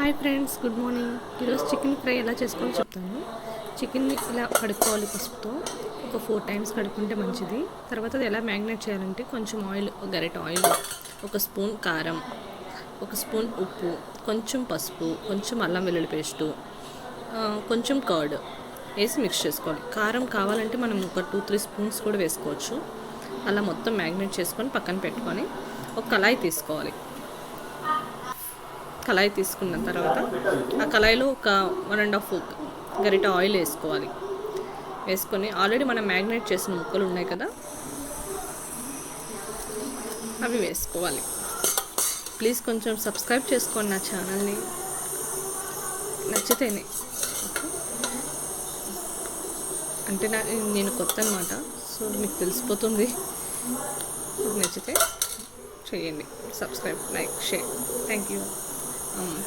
Hi friends good morning. ఈరోజు chicken fry ఎలా చేసుకోవాలో చెప్తాను. చికెన్ని ఇలా కడుక్కోవాలి పసుపుతో. ఒక ఫోర్ టైమ్స్ కడుక్కుంటే మంచిది. తర్వాత అది ఎలా మ్యాగ్నేట్ చేయాలంటే కొంచెం ఆయిల్ ఒక గరిట ఆయిల్ ఒక స్పూన్ కారం ఒక స్పూన్ ఉప్పు కొంచెం పసుపు కొంచెం అల్లం వెల్లుల్లి పేస్టు కొంచెం కర్డ్ వేసి మిక్స్ చేసుకోవాలి. కారం కావాలంటే మనం ఒక టూ త్రీ స్పూన్స్ కూడా వేసుకోవచ్చు. అలా మొత్తం మ్యాగ్నేట్ చేసుకొని పక్కన పెట్టుకొని ఒక కళాయి తీసుకోవాలి. కళాయి తీసుకున్న తర్వాత ఆ కళాయిలో ఒక వన్ అండ్ హాఫ్ గరిట ఆయిల్ వేసుకోవాలి. వేసుకొని ఆల్రెడీ మనం మ్యాగ్నేట్ చేసిన ముక్కలు ఉన్నాయి కదా అవి వేసుకోవాలి. ప్లీజ్ కొంచెం సబ్స్క్రైబ్ చేసుకోండి నా ఛానల్ని. నచ్చితేనే అంటే నా నేను కొత్త అనమాట సో మీకు తెలిసిపోతుంది. నచ్చితే చేయండి. Subscribe like share. Thank you.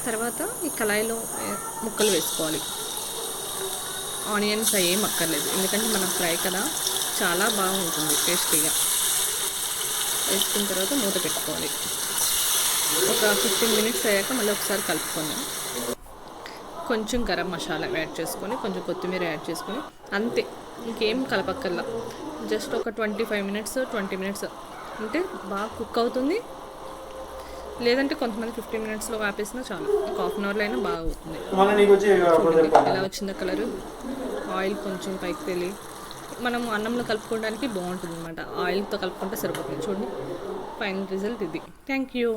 తర్వాత ఈ కళాయిలో ముక్కలు వేసుకోవాలి. ఆనియన్స్ ఏం అక్కర్లేదు. ఎందుకంటే మనం ఫ్రై కదా చాలా బాగుంటుంది టేస్టీగా. వేసుకున్న తర్వాత మూత పెట్టుకోవాలి. ఒక ఫిఫ్టీన్ మినిట్స్ అయ్యాక మళ్ళీ ఒకసారి కలుపుకొని కొంచెం గరం మసాలా యాడ్ చేసుకొని కొంచెం కొత్తిమీర యాడ్ చేసుకొని అంతే. ఇంకేం కలపక్కర్లా. జస్ట్ ఒక twenty five minutes twenty minutes. అంటే బాగా కుక్ అవుతుంది. లేదంటే కొంతమంది ఫిఫ్టీన్ మినిట్స్లో ఆపేసినా చాలు. ఒక హాఫ్ అన్ అవర్లో అయినా బాగా అవుతుంది. ఎలా వచ్చిందో కలర్ ఆయిల్ కొంచెం పైకి తెలి. మనం అన్నంలో కలుపుకోవడానికి బాగుంటుంది అనమాట ఆయిల్తో కలుపుకుంటే సరిపోతుంది. చూడండి ఫైనల్ రిజల్ట్ ఇది. Thank you